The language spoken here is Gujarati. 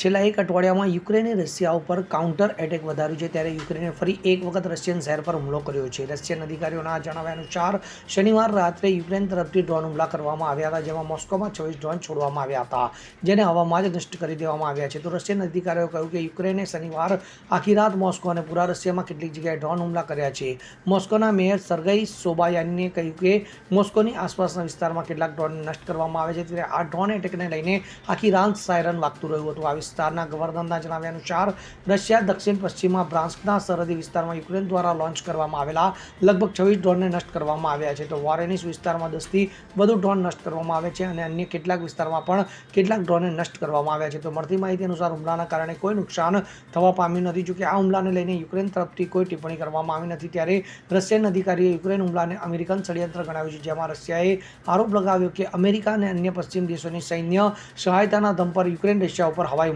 છેલ્લા એક અઠવાડિયામાં યુક્રેને રશિયા ઉપર કાઉન્ટર એટેક વધાર્યું છે ત્યારે યુક્રેને ફરી એક વખત રશિયન શહેર પર હુમલો કર્યો છે. રશિયન અધિકારીઓના જણાવ્યા અનુસાર, શનિવાર રાત્રે યુક્રેન તરફથી ડ્રોન હુમલા કરવામાં આવ્યા હતા, જેમાં મોસ્કોમાં છવ્વીસ ડ્રોન છોડવામાં આવ્યા હતા, જેને હવામાં જ નષ્ટ કરી દેવામાં આવ્યા છે. તો રશિયન અધિકારીઓએ કહ્યું કે યુક્રેને શનિવાર આખી રાત મોસ્કો અને પૂરા રશિયામાં કેટલીક જગ્યાએ ડ્રોન હુમલા કર્યા છે. મોસ્કોના મેયર સર્ગઈ સોબાયાનીને કહ્યું કે મોસ્કોની આસપાસના વિસ્તારમાં કેટલાક ડ્રોન નષ્ટ કરવામાં આવે છે, ત્યારે આ ડ્રોન એટેકને લઈને આખી રાત સાયરન વાગતું રહ્યું હતું. આ વિસ્તારના ગવર્નરના જણાવ્યા અનુસાર, રશિયા, દક્ષિણ પશ્ચિમમાં બ્રાન્સ્કના સરહદી વિસ્તારમાં યુક્રેન દ્વારા લોન્ચ કરવામાં આવેલા લગભગ છવ્વીસ ડ્રોનને નષ્ટ કરવામાં આવ્યા છે. તો વોરેનિસ વિસ્તારમાં દસથી વધુ ડ્રોન નષ્ટ કરવામાં આવે છે અને અન્ય કેટલાક વિસ્તારમાં પણ કેટલાક ડ્રોનને નષ્ટ કરવામાં આવ્યા છે. તો મળતી માહિતી અનુસાર, હુમલાના કારણે કોઈ નુકસાન થવા પામ્યું નથી. જોકે આ હુમલાને લઈને યુક્રેન તરફથી કોઈ ટિપ્પણી કરવામાં આવી નથી. ત્યારે રશિયન અધિકારીએ યુક્રેન હુમલાને અમેરિકન ષડયંત્ર ગણાવ્યું છે, જેમાં રશિયાએ આરોપ લગાવ્યો કે અમેરિકા અને અન્ય પશ્ચિમ દેશોની સૈન્ય સહાયતાના દમ પર યુક્રેન રશિયા ઉપર હવાઈ